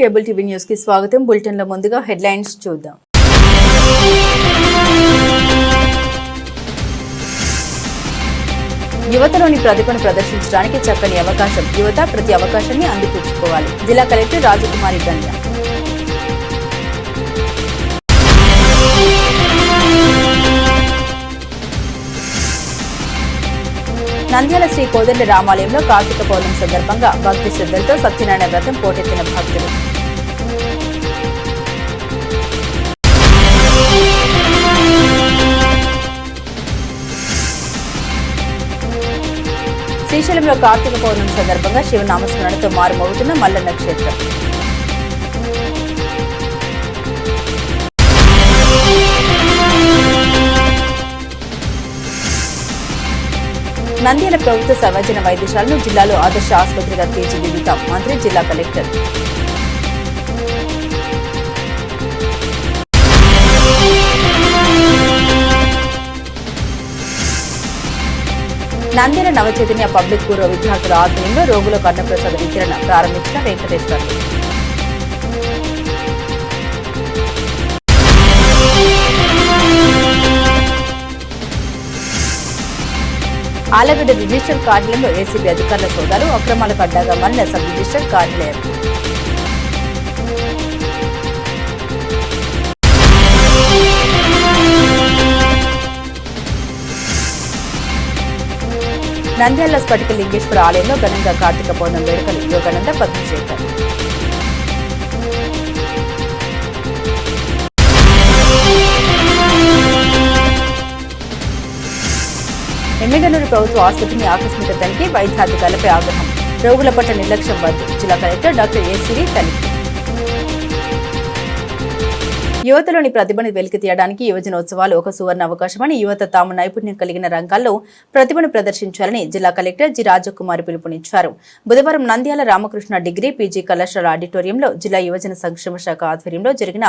Cable TV న్యూస్కి స్వాగతం. బులెటిన్లో ముందుగా హెడ్లైన్స్ చూద్దాం. యువతలోని ప్రతిభను ప్రదర్శించడానికి చక్కని అవకాశం. యువత ప్రతి అవకాశాన్ని అందిపుచ్చుకోవాలి. జిల్లా కలెక్టర్ రాజకుమారి గంజ నంద్యాల శ్రీ కోదండ రామాలయంలో కార్తీక పౌర్ణమి సందర్భంగా భక్తి శ్రద్ధలతో సత్యనారాయణ వ్రతం పోటెత్తిన భక్తులు శ్రీశైలంలో కార్తీక పౌర్ణమి సందర్భంగా శివనామస్మరణతో మారుమోగుతున్న మల్లన్న క్షేత్రం నంద్యాల ప్రభుత్వ సర్వజన వైద్యశాలను జిల్లాలో ఆదర్శ ఆసుపత్రిగా తీర్చిదిద్దుతాం. మంత్రి జిల్లా కలెక్టర్. నంద్యాల నవచైతన్య పబ్లిక్ పూర్వ విద్యార్థుల ఆధ్వర్యంలో రోగులకు అన్నప్రసాద వితరణ ప్రారంభించిన వెంకటేశ్వర్లు. ఆలగడ్డ రిజిస్టర్ కార్యాలయంలో ఏసీబీ అధికారుల సోదాలు అక్రమాలకు అడ్డాగా మారిన సబ్ రిజిస్టర్ కార్యాలయం. నంద్యాల స్ఫటిక లింగేశ్వర ఆలయంలో ఘనంగా కార్తీక పౌర్ణం వేడుకలు యోగానంద పద్మశేఖర్. ఎమ్మిగనూరు ప్రభుత్వ ఆసుపత్రిని ఆకస్మిక తనిఖీ వైద్యాధికారులపై ఆగ్రహం. రోగుల పట్ల నిర్లక్ష్యం వద్దు జిల్లా కలెక్టర్ డాక్టర్ ఏ సిరి తనిఖీ. యువతలోని ప్రతిభను వెలికి తీయడానికి యువజనోత్సవాలు ఒక సువర్ణ అవకాశమని యువత తాము నైపుణ్యం కలిగిన రంగాల్లో ప్రతిభను ప్రదర్శించాలని జిల్లా కలెక్టర్ జి రాజకుమారి పిలుపునిచ్చారు. బుధవారం నంద్యాల రామకృష్ణ డిగ్రీ పీజీ కళాశాల ఆడిటోరియంలో జిల్లా యువజన సంక్షేమ శాఖ ఆధ్వర్యంలో జరిగిన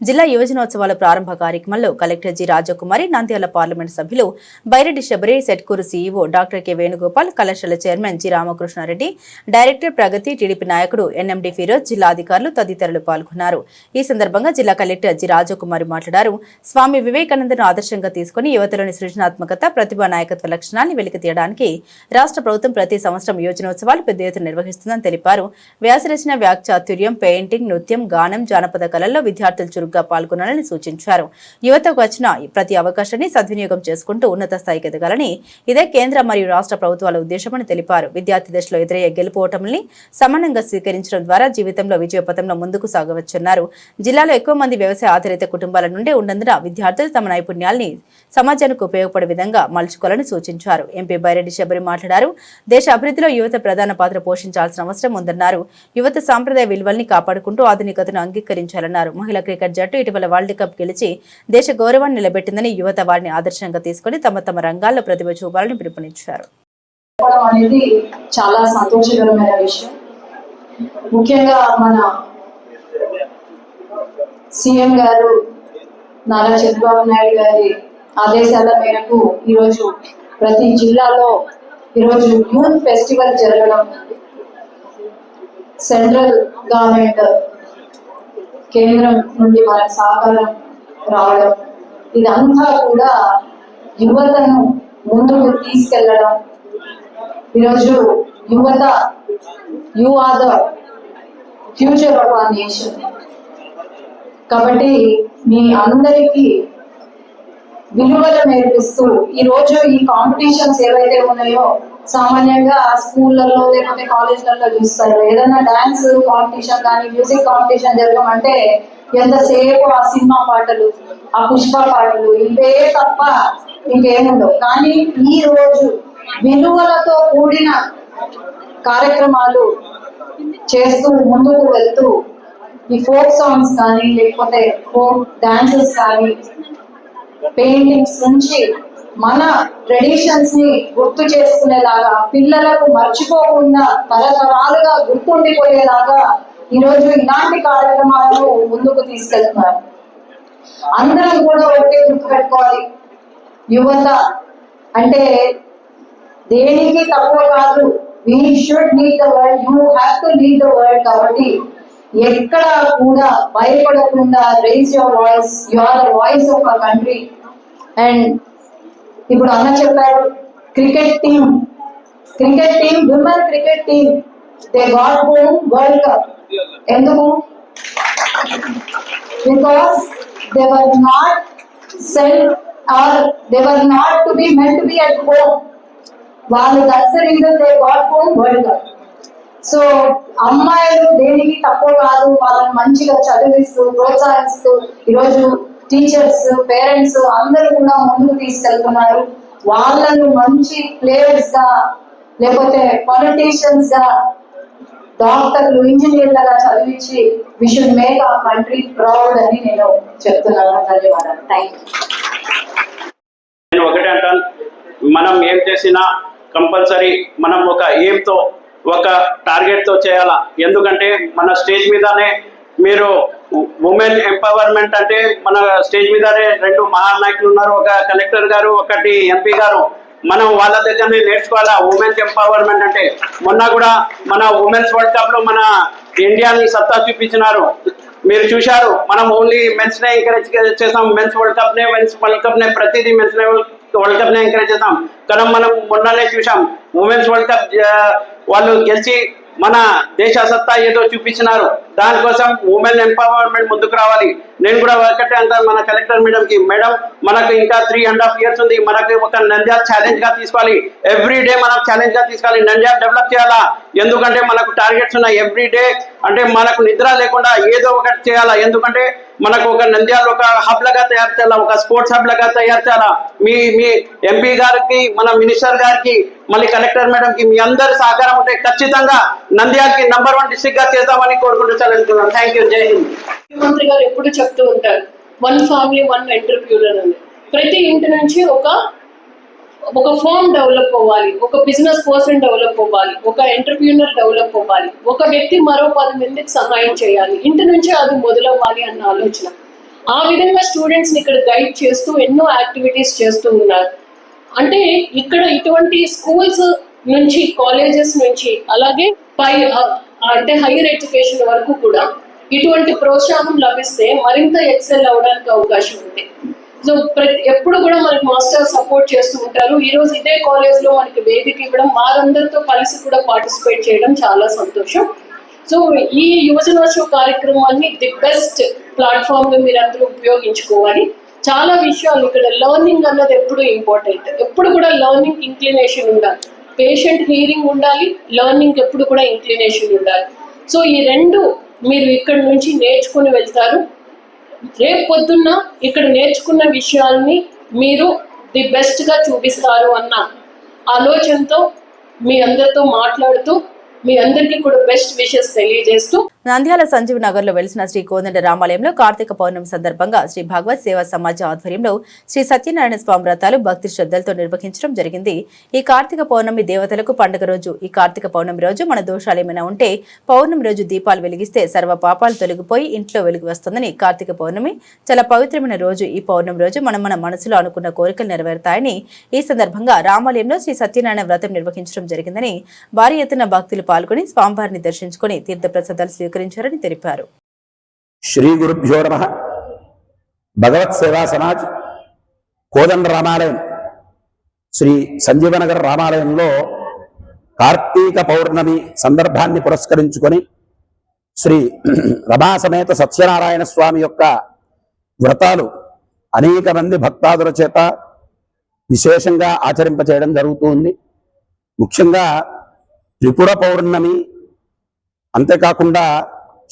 జిల్లా యువజనోత్సవాల ప్రారంభ కార్యక్రమంలో collector G Rajakumari Nandyal parliament సభ్యులు Byreddy Shabari Setkur CEO doctor K Venugopal కళాశాల chairman G Ramakrishna Reddy director Pragathi TDP నాయకుడు ఎన్ఎండి ఫిరోజ్ జిల్లా అధికారులు తదితరులు పాల్గొన్నారు. ఈ సందర్భంగా జిల్లా కలెక్టర్ జడ్జి రాజకుమారి మాట్లాడారు. స్వామి వివేకానందను ఆదర్శంగా తీసుకుని యువతలోని సృజనాత్మకత ప్రతిభా నాయకత్వ లక్షణాన్ని వెలికి తీయడానికి రాష్ట్ర ప్రభుత్వం ప్రతి సంవత్సరం యోజనోత్సవాలు పెద్ద ఎత్తున నిర్వహిస్తుందని తెలిపారు. వ్యాసరచన వ్యాఖ్యాతుర్యం పెయింటింగ్ నృత్యం గానం జానపద కళల్లో విద్యార్థులు చురుగ్గా పాల్గొనాలని సూచించారు. యువతకు వచ్చిన ప్రతి అవకాశాన్ని సద్వినియోగం చేసుకుంటూ ఉన్నత స్థాయికి ఎదగాలని ఇదే కేంద్ర మరియు రాష్ట్ర ప్రభుత్వాల ఉద్దేశమని తెలిపారు. విద్యార్థి దశలో ఎదురయ్యే గెలుపోవటంని సమానంగా స్వీకరించడం ద్వారా జీవితంలో విజయపథంలో ముందుకు సాగవచ్చన్నారు. జిల్లాలో ఎక్కువ మంది వ్యవసాయ ఆధారిత కుటుంబాల నుండి ఉన్నందున విద్యార్థులు తమ నైపుణ్యాల్ని సమాజానికి ఉపయోగపడే విధంగా మలుచుకోవాలని సూచించారు. ఎంపీ బైరెడ్డి శబరి మాట్లాడారు. దేశ అభివృద్ధిలో యువత ప్రధాన పాత్ర పోషించాల్సిన అవసరం ఉందన్నారు. యువత సాంప్రదాయ విలువల్ని కాపాడుకుంటూ ఆధునికతను అంగీకరించాలన్నారు. మహిళా క్రికెట్ జట్టు ఇటీవల వరల్డ్ కప్ గెలిచి దేశ గౌరవాన్ని నిలబెట్టిందని యువత వారిని ఆదర్శంగా తీసుకుని తమ తమ రంగాల్లో ప్రతిభ చూపాలని పిలుపునిచ్చారు. అనేది చాలా సంతోషకరమైన విషయం. ముఖ్యంగా మన సీఎం గారు నారా చంద్రబాబు నాయుడు గారి ఆదేశాల మేరకు ఈరోజు ప్రతి జిల్లాలో ఈరోజు యూత్ ఫెస్టివల్ జరగడం సెంట్రల్ గవర్నమెంట్ కేంద్రం నుండి మనకు సహకారం రావడం ఇదంతా కూడా యువతను ముందుకు తీసుకెళ్ళడం. ఈరోజు యువత you are the future of a nation. కాబట్టి మీ అందరికీ విలువలు నేర్పిస్తూ ఈ రోజు ఈ కాంపిటీషన్స్ ఏవైతే ఉన్నాయో సామాన్యంగా స్కూళ్ళల్లో లేకపోతే కాలేజ్లలో చూస్తారు. ఏదైనా డాన్స్ కాంపిటీషన్ కానీ మ్యూజిక్ కాంపిటీషన్ జరగమంటే ఎంతసేపు ఆ సినిమా పాటలు ఆ పుష్ప పాటలు ఇవే తప్ప ఇంకేముండవు కానీ ఈ రోజు విలువలతో కూడిన కార్యక్రమాలు చేస్తూ ముందుకు వెళ్తూ ఈ ఫోక్ సాంగ్స్ కానీ లేకపోతే ఫోక్ డాన్సెస్ కానీ పెయింటింగ్స్ నుంచి మన ట్రెడిషన్స్ని గుర్తు చేసుకునేలాగా పిల్లలకు మర్చిపోకుండా తరతరాలుగా గుర్తుండిపోయేలాగా ఈరోజు ఇలాంటి కార్యక్రమాలను ముందుకు తీసుకెళ్తున్నారు. అందరం కూడా ఒకటే గుర్తుపెట్టుకోవాలి. యువత అంటే దేనికి తక్కువ కాదు. We should lead the world you have to lead the world కాబట్టి ఎక్కడ కూడా భయపడకుండా raise your voice you are the voice of our country and ఇప్పుడు అన్న చెప్పారు cricket team cricket team women cricket team they got home world cup ఎందుకు? Because they were not self or they were not to be meant to be at home వాళ్ళు that's reason they got home world cup so అమ్మాయిలు దేనికి తక్కువ కాదు వాళ్ళని మంచిగా చదివిస్తూ ప్రోత్సహిస్తూ ఈరోజు టీచర్స్ పేరెంట్స్ అందరూ కూడా ముందుకు తీసుకెళ్తున్నారు. వాళ్ళను మంచి ప్లేయర్స్గా లేకపోతే పొలిటీషియన్స్గా డాక్టర్లు ఇంజనీర్లుగా చదివించి we should make a country proud అని నేను చెప్తున్నాను. ధన్యవాదాలు. థ్యాంక్ యూ నేను ఒకటే అంటాను. మనం ఏం చేసినా కంపల్సరీ మనం ఒక aim తో ఒక టార్గెట్తో తో చేయాలా? ఎందుకంటే మన స్టేజ్ మీదనే మీరు ఉమెన్ ఎంపవర్మెంట్ అంటే మన స్టేజ్ మీదనే రెండు మహానాయకులు ఉన్నారు ఒక కలెక్టర్ గారు ఒకటి ఎంపీ గారు. మనం వాళ్ళ దగ్గరనే నేర్చుకోవాలా? ఉమెన్స్ ఎంపవర్మెంట్ అంటే మొన్న కూడా మన ఉమెన్స్ వరల్డ్ కప్లో మన ఇండియాని సత్తా చూపించినారు. మీరు చూశారు మనం ఓన్లీ మెన్స్ నే ఎంకరేజ్ చేసాం. మెన్స్ వరల్డ్ కప్ నే మెన్స్ వరల్డ్ కప్ నే ప్రతిదీ మెన్స్ వరల్డ్ వరల్డ్ కప్ నే ఎంకరేజ్ చేద్దాం. కానీ మనం మొన్ననే చూసాం ఉమెన్స్ వరల్డ్ కప్ వాళ్ళు గెలిచి మన దేశ సత్తా ఏదో చూపించినారు. దానికోసం ఉమెన్ ఎంపవర్మెంట్ ముందుకు రావాలి. నేను కూడా ఒకటే అంటాను మన కలెక్టర్ మేడం కి మేడం మనకు ఇంకా త్రీ అండ్ హాఫ్ ఇయర్స్ ఉంది మనకి ఒక నంద్యాల ఛాలెంజ్గా తీసుకోవాలి. ఎవ్రీ డే మనం ఛాలెంజ్గా తీసుకోవాలి. నంద్యాల డెవలప్ చేయాలా? ఎందుకంటే మనకు టార్గెట్స్ ఉన్నాయి ఎవ్రీ డే అంటే మనకు నిద్ర లేకుండా ఏదో ఒకటి చేయాలా? ఎందుకంటే మనకు ఒక నంద్యాల ఒక హబ్ లాగా తయారు చేయాలా? ఒక స్పోర్ట్స్ హబ్ లాగా తయారు చేయాలా? మీ మీ ఎంపీ గారికి మన మినిస్టర్ గారికి మళ్ళీ కలెక్టర్ మేడం కి మీ అందరి సహకారం ఉంటే ఖచ్చితంగా నంద్యాలకి నంబర్ వన్ డిస్టిక్గా చేద్దామని కోరుకుంటూ చదువుతున్నాను థ్యాంక్ యూ జై హింద్. ముఖ్యమంత్రి గారు ఎప్పుడు చెప్తూ ఉంటారు. వన్ ఫ్యామిలీ వన్ ఎంటర్ప్యూనర్ అని. ప్రతి ఇంటి నుంచి ఒక ఒక ఫోన్ డెవలప్ అవ్వాలి ఒక బిజినెస్ పర్సన్ డెవలప్ అవ్వాలి ఒక ఎంటర్ప్యూనర్ డెవలప్ అవ్వాలి ఒక వ్యక్తి మరో పది మందికి సహాయం చేయాలి ఇంటి నుంచే అది మొదలవ్వాలి అన్న ఆలోచన. ఆ విధంగా స్టూడెంట్స్ ఇక్కడ గైడ్ చేస్తూ ఎన్నో యాక్టివిటీస్ చేస్తూ ఉన్నారు. అంటే ఇక్కడ ఇటువంటి స్కూల్స్ నుంచి కాలేజెస్ నుంచి అలాగే పై అంటే హైయర్ ఎడ్యుకేషన్ వరకు కూడా ఇటువంటి ప్రోత్సాహం లభిస్తే మరింత ఎక్సెల్ అవడానికి అవకాశం ఉంది. సో ప్రతి ఎప్పుడు కూడా మనకి మాస్టర్ సపోర్ట్ చేస్తూ ఉంటారు. ఈ రోజు ఇదే కాలేజ్లో మనకి వేదిక ఇవ్వడం వారందరితో కలిసి కూడా పార్టిసిపేట్ చేయడం చాలా సంతోషం. సో ఈ యువజనోత్సవ కార్యక్రమాన్ని ది బెస్ట్ ప్లాట్ఫామ్గా మీరు అందరూ ఉపయోగించుకోవాలి. చాలా విషయాలు ఇక్కడ లెర్నింగ్ అన్నది ఎప్పుడు ఇంపార్టెంట్ ఎప్పుడు కూడా లెర్నింగ్ ఇంక్లినేషన్ ఉండాలి. పేషెంట్ హీరింగ్ ఉండాలి లెర్నింగ్ ఎప్పుడు కూడా ఇంక్లినేషన్ ఉండాలి. సో ఈ రెండు మీరు ఇక్కడ నుంచి నేర్చుకుని వెళ్తారు. రేపు పొద్దున్న ఇక్కడ నేర్చుకున్న విషయాల్ని మీరు ది బెస్ట్గా చూపిస్తారు అన్న ఆలోచనతో మీ అందరితో మాట్లాడుతూ మీ అందరికీ కూడా బెస్ట్ విషెస్ తెలియజేస్తూ నంద్యాల సంజీవ్ నగర్లో వెలిసిన శ్రీ కోదండ రామాలయంలో కార్తీక పౌర్ణమి సందర్భంగా శ్రీ భగవత్ సేవా సమాజ ఆధ్వర్యంలో శ్రీ సత్యనారాయణ స్వామి వ్రతాలు భక్తి శ్రద్ధలతో నిర్వహించడం జరిగింది. ఈ కార్తీక పౌర్ణమి దేవతలకు పండుగ రోజు ఈ కార్తీక పౌర్ణమి రోజు మన దోషాలు ఏమైనా ఉంటే పౌర్ణమి రోజు దీపాలు వెలిగిస్తే సర్వ పాపాలు తొలగిపోయి ఇంట్లో వెలుగు వస్తుందని కార్తీక పౌర్ణమి చాలా పవిత్రమైన రోజు. ఈ పౌర్ణమి రోజు మనం మన మనసులో అనుకున్న కోరికలు నెరవేరుతాయని ఈ సందర్భంగా రామాలయంలో శ్రీ సత్యనారాయణ వ్రతం నిర్వహించడం జరిగిందని భారీ ఎత్తున భక్తులు పాల్గొని స్వామివారిని దర్శించుకుని తీర్థప్రసాదాలు స్వీకరించారని తెలిపారు. శ్రీ గురుభ్యో నమ. భగవత్ సేవా సమాజ్ కోదండ రామాలయం. శ్రీ సంజీవనగర్ రామాలయంలో కార్తీక పౌర్ణమి సందర్భాన్ని పురస్కరించుకొని శ్రీ రమాసమేత సత్యనారాయణ స్వామి యొక్క వ్రతాలు అనేక మంది భక్తాదుల చేత విశేషంగా ఆచరింపచేయడం జరుగుతుంది ముఖ్యంగా త్రిపుర పౌర్ణమి అంతేకాకుండా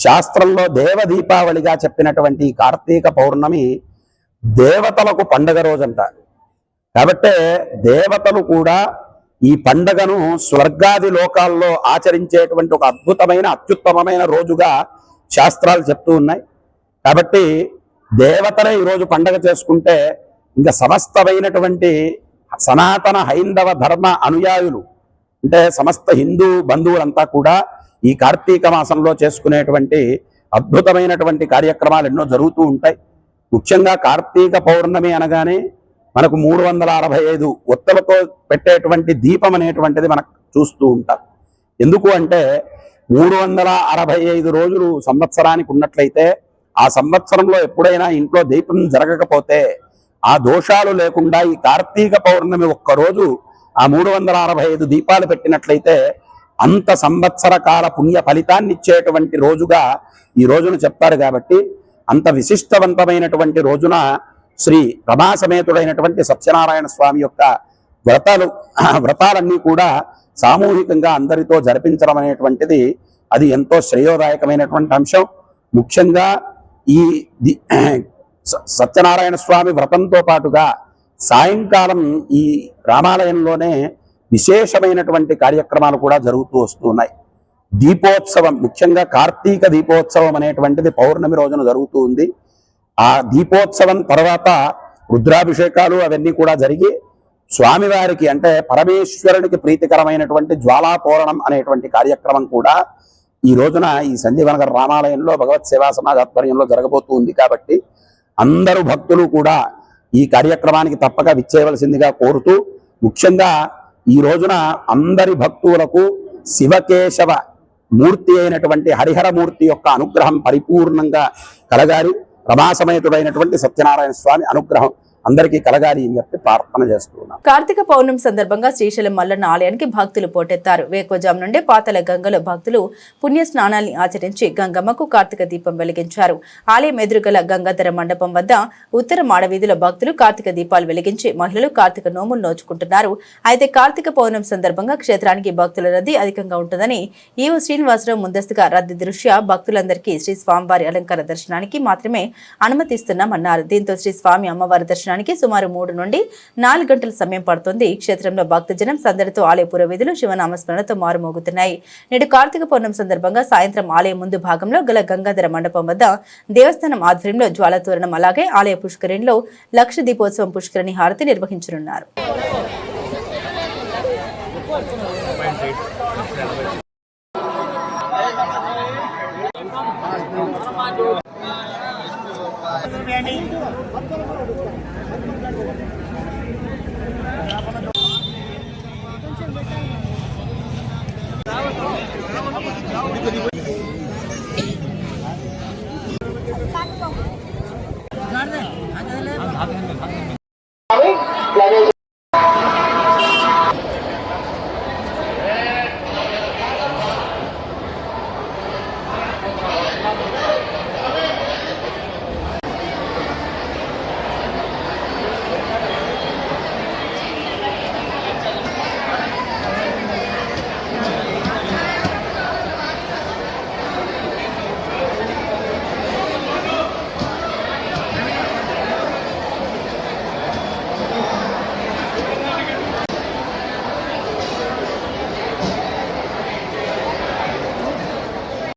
శాస్త్రంలో దేవ దీపావళిగా చెప్పినటువంటి కార్తీక పౌర్ణమి దేవతలకు పండగ రోజంట. కాబట్టే దేవతలు కూడా ఈ పండగను స్వర్గాది లోకాల్లో ఆచరించేటువంటి ఒక అద్భుతమైన అత్యుత్తమమైన రోజుగా శాస్త్రాలు చెప్తూ ఉన్నాయి. కాబట్టి దేవతలే ఈరోజు పండగ చేసుకుంటే ఇంకా సమస్తమైనటువంటి సనాతన హైందవ ధర్మ అనుయాయులు అంటే సమస్త హిందూ బంధువులంతా కూడా ఈ కార్తీక మాసంలో చేసుకునేటువంటి అద్భుతమైనటువంటి కార్యక్రమాలు ఎన్నో జరుగుతూ ఉంటాయి. ముఖ్యంగా కార్తీక పౌర్ణమి అనగానే మనకు మూడు వందల అరవై ఐదు ఒత్తులతో పెట్టేటువంటి దీపం అనేటువంటిది మనకు చూస్తూ ఉంటాం. ఎందుకు అంటే మూడు వందల అరవై ఐదు రోజులు సంవత్సరానికి ఉన్నట్లయితే ఆ సంవత్సరంలో ఎప్పుడైనా ఇంట్లో దీపం జరగకపోతే ఆ దోషాలు లేకుండా ఈ కార్తీక పౌర్ణమి ఒక్క రోజు ఆ మూడు వందల అరవై ఐదు దీపాలు పెట్టినట్లయితే అంత సంవత్సర కాల పుణ్య ఫలితాన్ని ఇచ్చేటువంటి రోజుగా ఈ రోజును చెప్తారు కాబట్టి అంత విశిష్టవంతమైనటువంటి రోజున శ్రీ రమాసమేతుడైనటువంటి సత్యనారాయణ స్వామి యొక్క వ్రతాలు వ్రతాలన్నీ కూడా సామూహికంగా అందరితో జరిపించడం అనేటువంటిది అది ఎంతో శ్రేయోదాయకమైనటువంటి అంశం. ముఖ్యంగా ఈ ది- సత్యనారాయణ స్వామి వ్రతంతో పాటుగా సాయంకాలం ఈ రామాలయంలోనే విశేషమైనటువంటి కార్యక్రమాలు కూడా జరుగుతూ వస్తున్నాయి. దీపోత్సవం ముఖ్యంగా కార్తీక దీపోత్సవం అనేటువంటిది పౌర్ణమి రోజున జరుగుతూ ఉంది. ఆ దీపోత్సవం తర్వాత రుద్రాభిషేకాలు అవన్నీ కూడా జరిగి స్వామివారికి అంటే పరమేశ్వరునికి ప్రీతికరమైనటువంటి జ్వాలాతోరణం అనేటువంటి కార్యక్రమం కూడా ఈ రోజున ఈ సంజీవనగర్ రామాలయంలో భగవత్ సేవా సమాజ్ ఆధ్వర్యంలో జరగబోతూ ఉంది కాబట్టి అందరూ భక్తులు కూడా ఈ కార్యక్రమానికి తప్పక విచ్చేయవలసిందిగా కోరుతూ ముఖ్యంగా ఈ రోజున అందరి భక్తులకు శివకేశవ మూర్తి అయినటువంటి హరిహరమూర్తి యొక్క అనుగ్రహం పరిపూర్ణంగా కలగాలి. రమాసమేతుడైనటువంటి సత్యనారాయణ స్వామి అనుగ్రహం అందరికీ కలగాలి అని చెప్పి ప్రార్థన చేస్తున్నాను కార్తీక పౌర్ణమి సందర్భంగా శ్రీశైలం మల్లన్న ఆలయానికి భక్తులు పోటెత్తారు. వేకోజాం నుండి పాతల గంగలో భక్తులు పుణ్య స్నానాల్ని ఆచరించి గంగమ్మకు కార్తీక దీపం వెలిగించారు. ఆలయం ఎదురుగల గంగాధర మండపం వద్ద ఉత్తర మాడవీధిలో భక్తులు కార్తీక దీపాలు వెలిగించి మహిళలు కార్తీక నోములు నోచుకుంటున్నారు. అయితే కార్తీక పౌర్ణమి సందర్భంగా క్షేత్రానికి భక్తుల రద్దీ అధికంగా ఉంటుందని ఈవో శ్రీనివాసరావు ముందస్తుగా రద్దీ దృష్ట్యా భక్తులందరికీ శ్రీ స్వామివారి అలంకార దర్శనానికి మాత్రమే అనుమతిస్తున్నామన్నారు. దీంతో శ్రీ స్వామి అమ్మవారి దర్శనం దర్శనానికి సుమారు మూడు నుండి నాలుగు గంటల సమయం పడుతుంది. ఈ క్షేత్రంలో భక్తజనం సందడితో ఆలయ పురవీధులు శివనామస్మరణతో మారుమోగుతున్నాయి. నేడు కార్తీక పౌర్ణమి సందర్భంగా సాయంత్రం ఆలయం ముందు భాగంలో గల గంగాధర మండపం వద్ద దేవస్థానం ఆధ్వర్యంలో జ్వాలతోరణం అలాగే ఆలయ పుష్కరిణిలో లక్ష దీపోత్సవం పుష్కరిణి హారతి నిర్వహించనున్నారు. Gracias.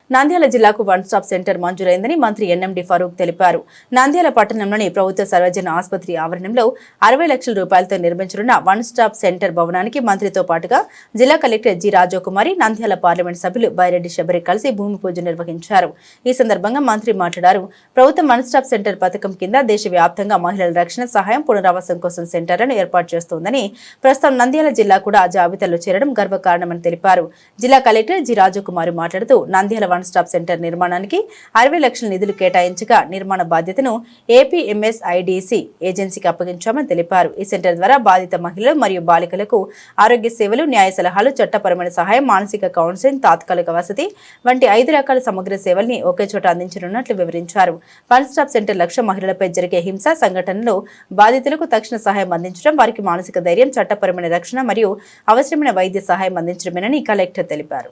నంద్యాల జిల్లాకు వన్ స్టాప్ సెంటర్ మంజూరైందని మంత్రి ఎన్ఎండి ఫరూక్ తెలిపారు. నంద్యాల పట్టణంలోని ప్రభుత్వ సర్వజన ఆసుపత్రి ఆవరణంలో అరవై లక్షల రూపాయలతో నిర్మించనున్న వన్ స్టాప్ సెంటర్ భవనానికి మంత్రితో పాటుగా జిల్లా collector G Rajakumari Nandyal parliament సభ్యులు బైరెడ్డి శబరి కలిసి భూమి పూజ నిర్వహించారు. ఈ సందర్భంగా మంత్రి మాట్లాడారు. ప్రభుత్వం వన్ స్టాప్ సెంటర్ పథకం కింద దేశవ్యాప్తంగా మహిళల రక్షణ సహాయం పునరావాసం కోసం సెంటర్లను ఏర్పాటు చేస్తోందని ప్రస్తుతం నంద్యాల జిల్లా కూడా ఆ జాబితాలో చేరడం గర్వకారణమని తెలిపారు. జిల్లా కలెక్టర్ జి రాజకుమారి మాట్లాడుతూ నంద్యాల వన్ స్టాప్ సెంటర్ నిర్మాణానికి అరవై లక్షల నిధులు కేటాయించగా నిర్మాణ బాధ్యతను ఏపీఎంఎస్ఐడిసి ఏజెన్సీకి అప్పగించామని తెలిపారు. ఈ సెంటర్ ద్వారా బాధిత మహిళలు మరియు బాలికలకు ఆరోగ్య సేవలు న్యాయ సలహాలు చట్టపరమైన సహాయం మానసిక కౌన్సిలింగ్ తాత్కాలిక వసతి వంటి ఐదు రకాల సమగ్ర సేవల్ని ఒకే చోట అందించనున్నట్లు వివరించారు. వన్ స్టాప్ సెంటర్ లక్ష్య మహిళలపై జరిగే హింస సంఘటనలో బాధితులకు తక్షణ సహాయం అందించడం వారికి మానసిక ధైర్యం చట్టపరమైన రక్షణ మరియు అవసరమైన వైద్య సహాయం అందించడమేనని కలెక్టర్ తెలిపారు.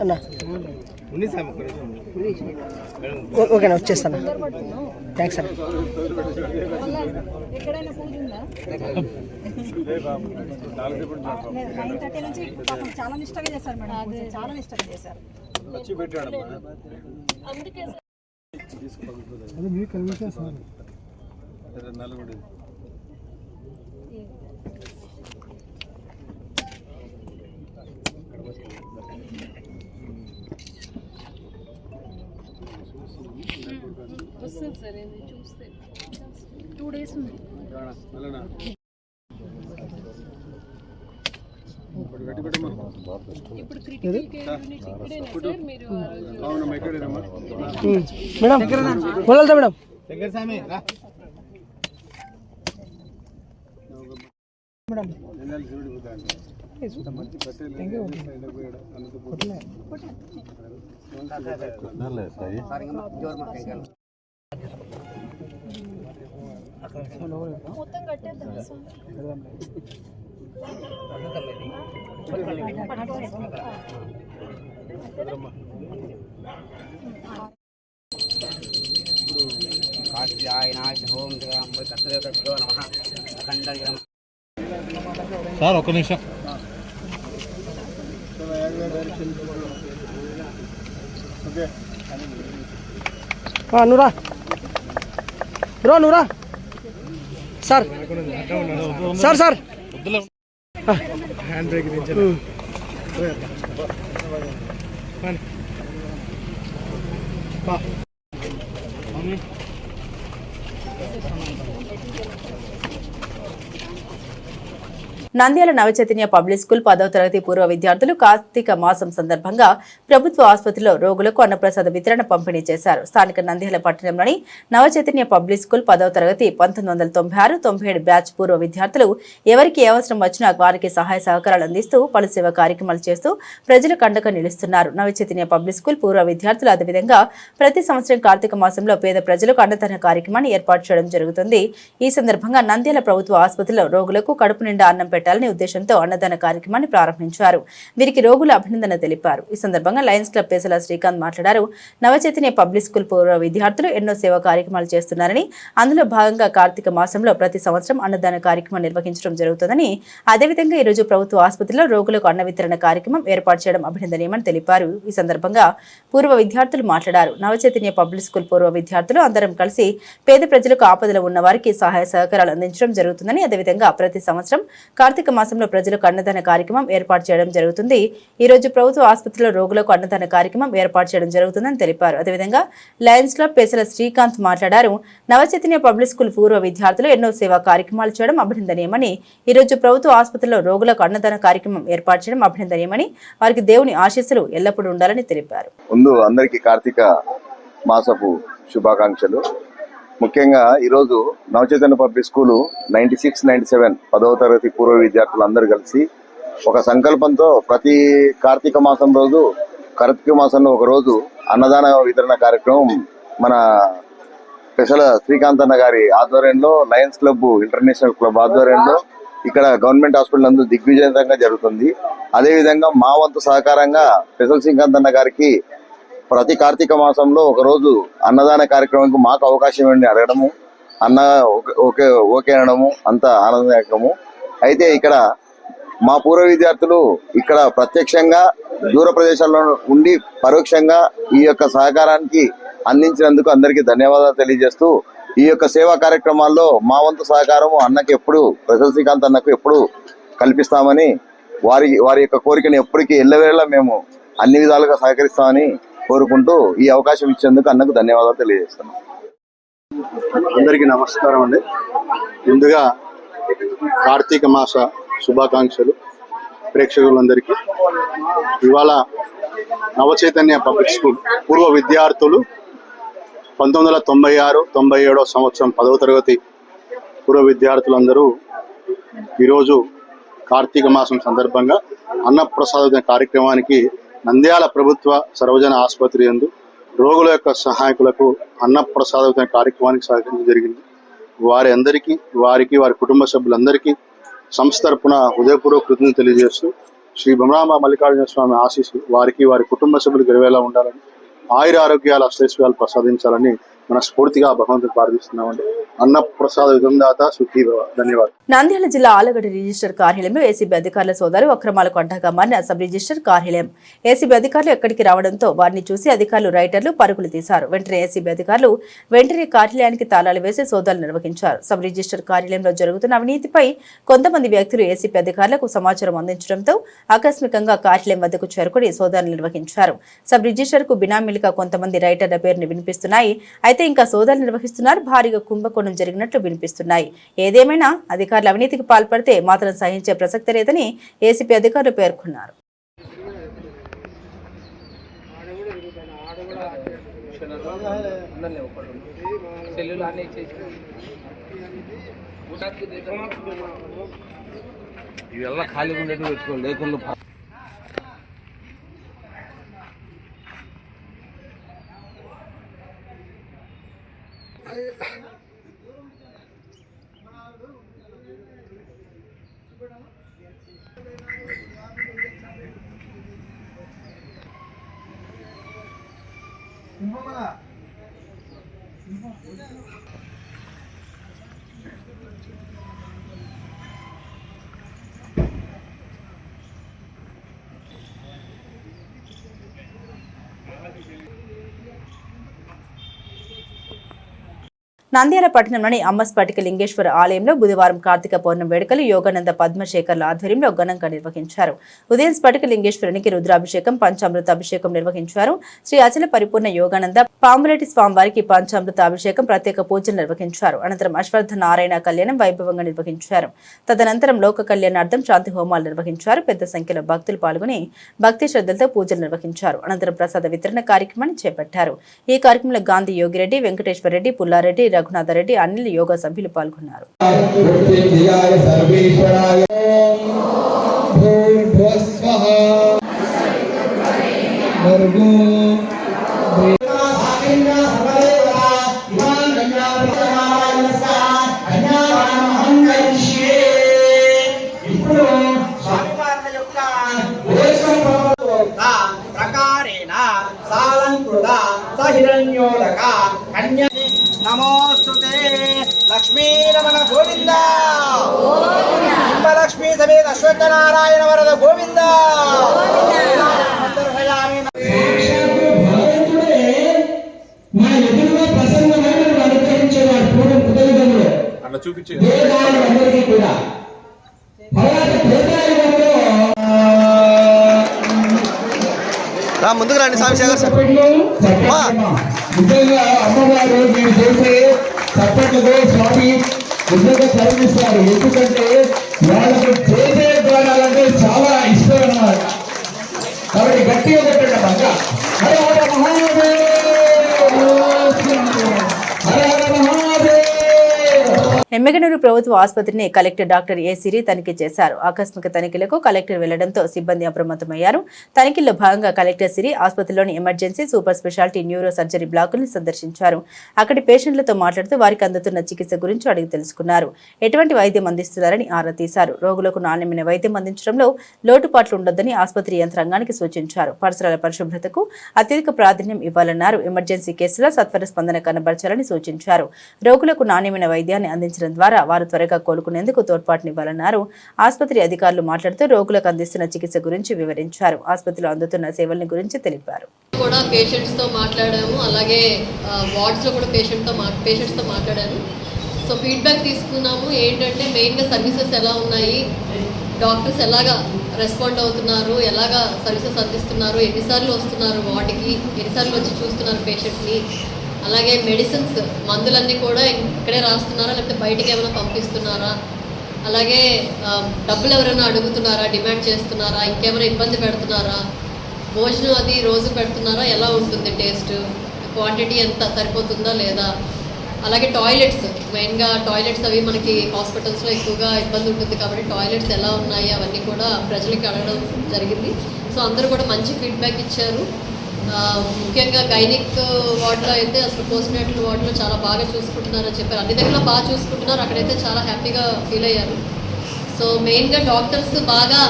అన్నా. ఓకేనా వచ్చేస్తాను. థ్యాంక్స్ అన్న. చాలా నిష్టగా చేశారు మేడం. చాలా నిష్టగా చేశారు ఇప్పుడు క్రిటికల్ కేర్ యూనిట్ ఇక్కడేనా సార్ మీరు ఆ రోజు మేడం మొదలుతా మేడం మొత్తం కట్టేద్దాం సార్ సార్ ఒక్క నిమిషం ఆ, నువ్వురా బ్రో నువ్వురా sir. Sir sir. Hand brake దించండి. Nandyal Navachaitanya public school పదవ తరగతి పూర్వ విద్యార్థులు కార్తీక మాసం సందర్భంగా ప్రభుత్వ ఆసుపత్రిలో రోగులకు అన్నప్రసాద వితరణ పంపిణీ చేశారు. స్థానిక నంద్యాల పట్టణంలోని నవచైతన్య పబ్లిక్ స్కూల్ పదవ తరగతి పంతొమ్మిది వందల తొంభై ఆరు తొంభై ఏడు బ్యాచ్ పూర్వ విద్యార్థులు ఎవరికి ఏ అవసరం వచ్చినా వారికి సహాయ సహకారాలు అందిస్తూ పలు సేవ కార్యక్రమాలు చేస్తూ ప్రజల కండక నిలుస్తున్నారు. నవచైతన్య పబ్లిక్ స్కూల్ పూర్వ విద్యార్థులు అదేవిధంగా ప్రతి సంవత్సరం కార్తీక మాసంలో పేద ప్రజలకు అన్నదాన కార్యక్రమాన్ని ఏర్పాటు చేయడం జరుగుతుంది. ఈ సందర్భంగా నంద్యాల ప్రభుత్వ ఆసుపత్రిలో రోగులకు కడుపు నిండా అన్నం పెట్టాలనే ఉద్దేశంతో అన్నదాన కార్యక్రమాన్ని ప్రారంభించారు. వీరికి రోగులు అభినందన తెలిపారు. ఈ సందర్భంగా లయన్స్ క్లబ్ పేసల శ్రీకాంత్ మాట్లాడారు. నవచైతన్య పబ్లిక్ స్కూల్ పూర్వ విద్యార్థులు ఎన్నో సేవా కార్యక్రమాలు చేస్తున్నారని అందులో భాగంగా కార్తీక మాసంలో ప్రతి సంవత్సరం అన్నదాన కార్యక్రమం నిర్వహించడం జరుగుతుందని అదేవిధంగా ఈ రోజు ప్రభుత్వ ఆసుపత్రిలో రోగులకు అన్న వితరణ కార్యక్రమం ఏర్పాటు చేయడం అభినందనీయమని తెలిపారు. ఈ సందర్భంగా పూర్వ విద్యార్థులు మాట్లాడారు. నవచైతన్య పబ్లిక్ స్కూల్ పూర్వ విద్యార్థులు అందరం కలిసి పేద ప్రజలకు ఆపదలో ఉన్న వారికి సహాయ సహకారాలు అందించడం జరుగుతుందని అదేవిధంగా ప్రతి సంవత్సరం కార్తీక మాసంలో ప్రజలకు అన్నదాన కార్యక్రమం ఏర్పాటు చేయడం జరుగుతుంది. ఈ రోజు ప్రభుత్వ ఆసుపత్రిలో రోగులకు అన్నదాన కార్యక్రమం ఏర్పాటు చేయడం జరుగుతుందని తెలిపారు. అదేవిధంగా లయన్స్ క్లబ్ పేసల శ్రీకాంత్ మాట్లాడారు. నవచైతన్య పబ్లిక్ స్కూల్ పూర్వ విద్యార్థులు ఎన్నో సేవా కార్యక్రమాలు చేయడం అభినందనీయమని ఈ రోజు ప్రభుత్వ ఆసుపత్రిలో రోగులకు అన్నదాన కార్యక్రమం ఏర్పాటు చేయడం అభినందనీయమని వారికి దేవుని ఆశీస్సులు ఎల్లప్పుడూ ఉండాలని తెలిపారు. ముందు అందరికీ కార్తీక మాసపు శుభాకాంక్షలు. ముఖ్యంగా ఈరోజు Navachaitanya public school ninety six ninety seven పదవ తరగతి పూర్వ విద్యార్థులు అందరూ కలిసి ఒక సంకల్పంతో ప్రతి కార్తీక మాసం రోజు కార్తీక మాసంలో ఒక రోజు అన్నదాన వితరణ కార్యక్రమం మన స్పెషల్ శ్రీకాంత్ అన్న గారి ఆధ్వర్యంలో లయన్స్ క్లబ్ ఇంటర్నేషనల్ క్లబ్ ఆధ్వర్యంలో ఇక్కడ గవర్నమెంట్ హాస్పిటల్ నందు దిగ్విజయంగా జరుగుతుంది. అదేవిధంగా మా వంతు సహకారంగా స్పెషల్ శ్రీకాంత్ అన్న గారికి ప్రతి కార్తీక మాసంలో ఒకరోజు అన్నదాన కార్యక్రమానికి మాకు అవకాశం ఇవ్వండి అడగడము అన్న ఓకే- ఓకే ఓకే అనడము అంత ఆనందదాయకము. అయితే ఇక్కడ మా పూర్వ విద్యార్థులు ఇక్కడ ప్రత్యక్షంగా దూర ప్రదేశాల్లో ఉండి పరోక్షంగా ఈ యొక్క సహకారానికి అందించినందుకు అందరికీ ధన్యవాదాలు తెలియజేస్తూ ఈ యొక్క సేవా కార్యక్రమాల్లో మా వంతు సహకారము అన్నకి ఎప్పుడు ప్రజల్ అన్నకు ఎప్పుడు కల్పిస్తామని వారి వారి యొక్క కోరికను ఎప్పటికీ ఎల్లవేళ మేము అన్ని విధాలుగా సహకరిస్తామని కోరుకుంటూ ఈ అవకాశం ఇచ్చేందుకు అన్నకు ధన్యవాదాలు తెలియజేస్తున్నాను అందరికీ నమస్కారం అండి. ముందుగా కార్తీక మాస శుభాకాంక్షలు ప్రేక్షకులందరికీ. ఇవాళ నవచైతన్య పబ్లిక్ స్కూల్ పూర్వ విద్యార్థులు పంతొమ్మిది వందల తొంభై ఆరు తొంభై ఏడో సంవత్సరం పదవ తరగతి పూర్వ విద్యార్థులందరూ ఈరోజు కార్తీక మాసం సందర్భంగా అన్నప్రసాద కార్యక్రమానికి నంద్యాల ప్రభుత్వ సర్వజన ఆసుపత్రి యందు రోగుల యొక్క సహాయకులకు అన్నప్రసాద కార్యక్రమానికి సహకరించడం జరిగింది. వారి అందరికీ వారికి వారి కుటుంబ సభ్యులందరికీ సంస్థ తరపున హృదయపూర్వక కృతజ్ఞతలు తెలియజేస్తూ శ్రీ భ్రమరామ మల్లికార్జున స్వామి ఆశీస్సు వారికి వారి కుటుంబ సభ్యులు ఇరవేలా ఉండాలని ఆయుర ఆరోగ్యాలు అష్టైశ్వర్యాలు ప్రసాదించాలని మనస్ఫూర్తిగా భగవంతుని ప్రార్థిస్తున్నామండి. అన్న ప్రసాద విధందాత సుఖీ ధన్యవాదాలు. నంద్యాల జిల్లా ఆలగడ్డ రిజిస్టర్ కార్యాలయంలో ఏసీబీ అధికారుల సోదరు అక్రమాలకు అడ్డగా మారిన సబ్ రిజిస్టర్ కార్యాలయం. ఏసీబీ అధికారులు ఎక్కడికి రావడంతో వారిని చూసి అధికారులు రైటర్లు పరుగులు తీశారు. వెంటనే ఏసీబీ అధికారులు వెంటనే కార్యాలయానికి తాళాలు వేసి సోదాలు నిర్వహించారు. సబ్ రిజిస్టర్ కార్యాలయంలో జరుగుతున్న అవినీతిపై కొంతమంది వ్యక్తులు ఏసీపీ అధికారులకు సమాచారం అందించడంతో ఆకస్మికంగా కార్యాలయం వద్దకు చేరుకుని సోదాలు నిర్వహించారు. సబ్ రిజిస్టర్కు బినామీలుగా కొంతమంది రైటర్ల పేరును వినిపిస్తున్నాయి. అయితే ఇంకా సోదాలు నిర్వహిస్తున్నారు. భారీగా కుంభకోణం జరిగినట్లు వినిపిస్తున్నాయి. ఏదేమైనా అధికారులు అధికారులు అవినీతికి పాల్పడితే మాత్రం సహించే ప్రసక్తి లేదని ఏసీపీ అధికారులు పేర్కొన్నారు. ఉండేది పెట్టుకోండి లేకుండా నంద్యాల పట్టణంలోని అమ్మస్పటిక లింగేశ్వర ఆలయంలో బుధవారం కార్తీక పౌర్ణమి వేడుకలు యోగానంద పద్మశేఖర్ల ఆధ్వర్యంలో ఘనంగా నిర్వహించారు. ఉదయం స్ఫటిక లింగేశ్వరునికి రుద్రాభిషేకం పంచామృత అభిషేకం నిర్వహించారు. శ్రీ అచల పరిపూర్ణ యోగానంద పాములేటి స్వామివారికి పంచామృత అభిషేకం ప్రత్యేక పూజలు నిర్వహించారు. అనంతరం అశ్వర్థ నారాయణ కళ్యాణం వైభవంగా నిర్వహించారు. తదనంతరం లోక కళ్యాణార్థం శాంతి హోమాలు నిర్వహించారు. పెద్ద సంఖ్యలో భక్తులు పాల్గొని భక్తి శ్రద్ధలతో పూజలు నిర్వహించారు. అనంతరం ప్రసాద వితరణ కార్యక్రమాన్ని చేపట్టారు. ఈ కార్యక్రమంలో గాంధీ యోగిరెడ్డి వెంకటేశ్వర రెడ్డి పుల్లారెడ్డి రఘు రఘునాథ రెడ్డి అనిల్ యోగా సభ్యులు పాల్గొన్నారు. ప్రకారేణ సాలంకృత సహిరణ్యోదక కన్య లక్ష్మీరమణ గోవింద. లక్ష్మీ సమేత అశ్వత్థనారాయణ వరద గోవింద. మన ఎదురుగా ప్రసన్నమైన అనుగ్రహించేవాడు పూర్వం కృతయుగంలో అట్లా చూపించే వేదాలందరికీ కూడా. తర్వాత త్రేతాయుగంలో రా ముందుకు రండి సార్. చప్పట్లమ్మా. నిజంగా అమ్మవారు మీరు చేసే తప్పకుండా స్వామి. నిజంగా కరుణిస్తారు ఎందుకంటే వాళ్ళకు చేసే ద్వారాలంటే చాలా ఇష్టం అన్నమాట. కాబట్టి గట్టిగా కొట్టండి అమ్మా. ఎమ్మెగనూరు ప్రభుత్వ ఆసుపత్రిని కలెక్టర్ డాక్టర్ ఏ సిరి తనిఖీ చేశారు. ఆకస్మిక తనిఖీలకు కలెక్టర్ వెళ్ళడంతో సిబ్బంది అప్రమత్తమయ్యారు. తనిఖీల్లో భాగంగా collector Siri ఆసుపత్రిలోని emergency super speciality neuro surgery బ్లాకులను సందర్శించారు. అక్కడి పేషెంట్లతో మాట్లాడుతూ వారికి అందుతున్న చికిత్స గురించి అడిగి తెలుసుకున్నారు. ఎటువంటి వైద్యం అందిస్తున్నారని ఆరా తీశారు. రోగులకు నాణ్యమైన వైద్యం అందించడంలో లోటుపాట్లు ఉండొద్దని ఆసుపత్రి యంత్రాంగానికి సూచించారు. పరిసరాల పరిశుభ్రతకు అత్యధిక ప్రాధాన్యం ఇవ్వాలన్నారు. ఎమర్జెన్సీ కేసులో సత్వర స్పందన కనబరచాలని సూచించారు. రోగులకు నాణ్యమైన వైద్యాన్ని అందించడం ద్వారా వారు త్వరగా కోలుకునేందుకు తోడ్పాటునివ్వాలన్నారు. ఆసుపత్రి అధికారులు మాట్లాడుతూ రోగులకు అందిస్తున్న చికిత్స గురించి వివరించారు. ఆసుపత్రిలో అందుతున్న సేవల గురించి తెలిపారు. కూడా పేషెంట్స్తో మాట్లాడాము. అలాగే వార్డ్స్లో కూడా పేషెంట్తో మా పేషెంట్స్తో మాట్లాడాను. సో ఫీడ్బ్యాక్ తీసుకున్నాము. ఏంటంటే మెయిన్గా సర్వీసెస్ ఎలా ఉన్నాయి? డాక్టర్స్ ఎలాగా రెస్పాండ్ అవుతున్నారు? ఎలాగా సర్వీసెస్ అందిస్తున్నారు? ఎన్నిసార్లు వస్తున్నారు వార్డుకి? ఎన్నిసార్లు వచ్చి చూస్తున్నారు పేషెంట్ని? అలాగే మెడిసిన్స్ మందులన్నీ కూడా ఇక్కడే రాస్తున్నారా? లేకపోతే బయటికి ఏమైనా పంపిస్తున్నారా? అలాగే డబ్బులు ఎవరైనా అడుగుతున్నారా? డిమాండ్ చేస్తున్నారా? ఇంకేమైనా ఇబ్బంది పెడుతున్నారా? భోజనం అది రోజు పెడుతున్నారా? ఎలా ఉంటుంది టేస్ట్? క్వాంటిటీ ఎంత? సరిపోతుందా లేదా? అలాగే టాయిలెట్స్ మెయిన్గా టాయిలెట్స్ అవి మనకి హాస్పిటల్స్లో ఎక్కువగా ఇబ్బంది ఉంటుంది కాబట్టి టాయిలెట్స్ ఎలా ఉన్నాయి? అవన్నీ కూడా ప్రజలకి అడగడం జరిగింది. సో అందరూ కూడా మంచి ఫీడ్బ్యాక్ ఇచ్చారు. ముఖ్యంగా గైనిక్ వార్డులో అయితే అసలు పోస్ట్ నేటల్ వార్డులో చాలా బాగా చూసుకుంటున్నారని చెప్పారు. అన్ని దగ్గర బాగా చూసుకుంటున్నారు. అక్కడైతే చాలా హ్యాపీగా ఫీల్ అయ్యారు. సో మెయిన్గా డాక్టర్స్ బాగా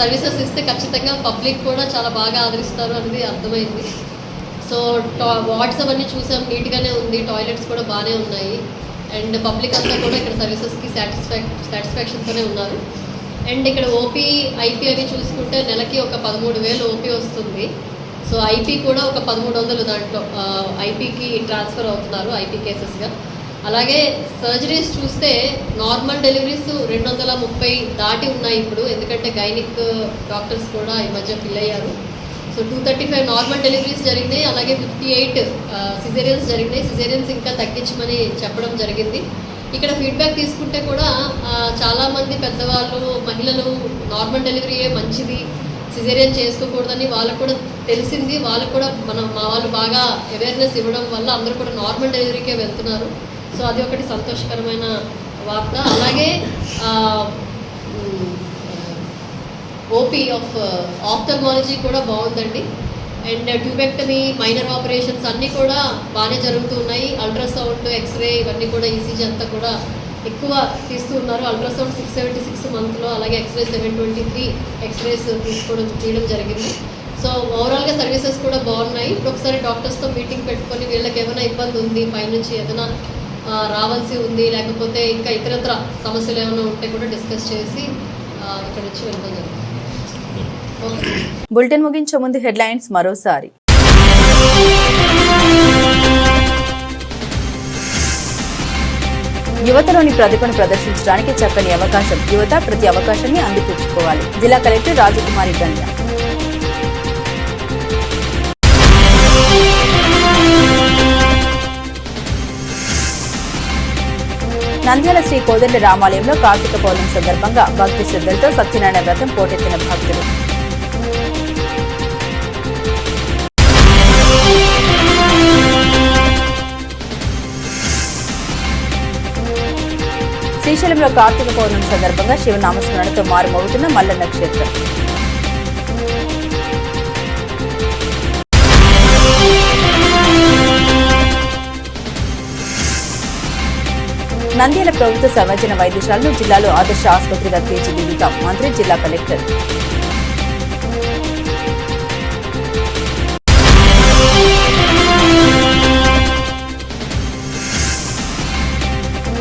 సర్వీసెస్ ఇస్తే ఖచ్చితంగా పబ్లిక్ కూడా చాలా బాగా ఆదరిస్తారు అనేది అర్థమైంది. సో టా వార్డ్స్ అవన్నీ చూసాం. నీట్గానే ఉంది. టాయిలెట్స్ కూడా బాగానే ఉన్నాయి. అండ్ పబ్లిక్ అంతా కూడా ఇక్కడ సర్వీసెస్కి సాటిస్ఫాక్ సాటిస్ఫాక్షన్తోనే ఉన్నారు. అండ్ ఇక్కడ ఓపీ ఐపీ అని చూసుకుంటే నెలకి ఒక పదమూడు వేలు ఓపీ వస్తుంది. సో ఐపీ కూడా ఒక పదమూడు వందలు దాంట్లో ఐపీకి ట్రాన్స్ఫర్ అవుతున్నారు ఐపీ కేసెస్గా. అలాగే సర్జరీస్ చూస్తే నార్మల్ డెలివరీస్ రెండు వందల ముప్పై దాటి ఉన్నాయి ఇప్పుడు ఎందుకంటే గైనిక్ డాక్టర్స్ కూడా ఈ మధ్య ఫిల్ అయ్యారు. So two thirty five normal deliveries జరిగినాయి అలాగే ఫిఫ్టీ ఎయిట్ సిజేరియన్స్ జరిగినాయి. సిజేరియన్స్ ఇంకా తగ్గించమని చెప్పడం జరిగింది. ఇక్కడ ఫీడ్బ్యాక్ తీసుకుంటే కూడా చాలామంది పెద్దవాళ్ళు మహిళలు నార్మల్ డెలివరీయే మంచిది సిజేరియన్ చేసుకోకూడదని వాళ్ళకు కూడా తెలిసింది. వాళ్ళు కూడా మనం మా వాళ్ళు బాగా అవేర్నెస్ ఇవ్వడం వల్ల అందరూ కూడా నార్మల్ డెలివరీకే వెళ్తున్నారు. సో అది ఒకటి సంతోషకరమైన వార్త. అలాగే ఓపీ ఆఫ్ ఆఫ్థల్మాలజీ కూడా బాగుందండి. అండ్ ట్యూబెక్టమీ మైనర్ ఆపరేషన్స్ అన్నీ కూడా బాగానే జరుగుతున్నాయి. అల్ట్రాసౌండ్ ఎక్స్రే ఇవన్నీ కూడా ఈసీజీ అంతా కూడా ఎక్కువ తీస్తున్నారు అల్ట్రాసౌండ్ సిక్స్ సెవెంటీ సిక్స్ మంత్లో అలాగే X-ray seven twenty three X-rays తీసుకోవడం తీయడం జరిగింది. సో ఓవరాల్గా సర్వీసెస్ కూడా బాగున్నాయి. ఇప్పుడు ఒకసారి డాక్టర్స్తో మీటింగ్ పెట్టుకొని వీళ్ళకి ఏమైనా ఇబ్బంది ఉంది పైనుంచి ఏదైనా రావాల్సి ఉంది లేకపోతే ఇంకా ఇతరత్ర సమస్యలు ఏమైనా ఉంటే కూడా డిస్కస్ చేసి ఇక్కడ నుంచి వెళ్ళడం జరుగుతుంది. బులెటిన్ ముగించే ముందు హెడ్లైన్స్ మరోసారి. యువతలోని ప్రతిభను ప్రదర్శించడానికి చక్కని అవకాశం యువత ప్రతి అవకాశాన్ని అందిపుచ్చుకోవాలి. జిల్లా కలెక్టర్ రాజకుమారి గంజ నంద్యాల శ్రీ కోదండ రామాలయంలో కార్తీక పౌర్ణమి సందర్భంగా భక్తి శ్రద్ధలతో సత్యనారాయణ వ్రతం పోటెత్తిన భక్తులు శ్రీశైలంలో కార్తీక పౌర్ణమి సందర్భంగా శివనామస్మరణతో మారుమోగుతున్న మల్లన్న క్షేత్రం నంద్యాల ప్రభుత్వ సర్వజన వైద్యశాలను జిల్లాలో ఆదర్శ ఆసుపత్రిగా తీర్చిదిద్దుతాం మంత్రి జిల్లా కలెక్టర్.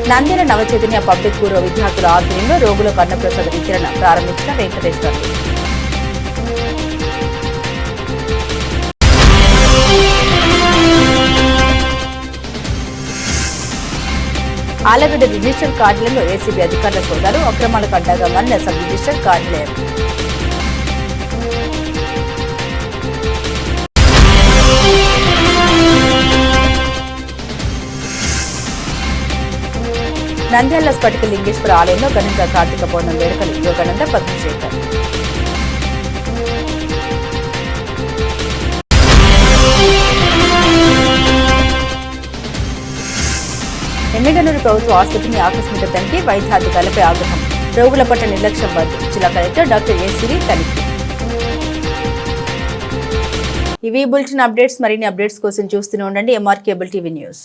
నంద్యాల నవచైతన్య పబ్లిక్ పూర్వ విద్యార్థుల ఆధ్వర్యంలో రోగులకు అన్నప్రసాద వితరణ ప్రారంభించిన వెంకటేశ్వర్లు ఆలగడ్డ రిజిస్టర్ కార్డులను ఏసీబీ అధికారుల సోదాలు అక్రమాలకు అడ్డాగా మారిన సబ్ రిజిస్టర్ కార్డులేరు నంద్యాల స్ఫటిక లింగేశ్వర ఆలయంలో ఘనంగా కార్తీక పౌర్ణం వేడుకలు యోగానంద పద్మశేఖర్. ఎమ్మిగనూరు ప్రభుత్వ ఆసుపత్రిని ఆకస్మిక తనిఖీ వైద్యాధికారులపై ఆగ్రహం. రోగుల పట్ల నిర్లక్ష్యం వద్దు జిల్లా కలెక్టర్ డాక్టర్ ఏ సిరి తనిఖీ. ఇవి బులెటిన్ అప్డేట్స్ మరిన్ని అప్డేట్స్ కోసం చూస్తూనే ఉండండి. MR cable TV news.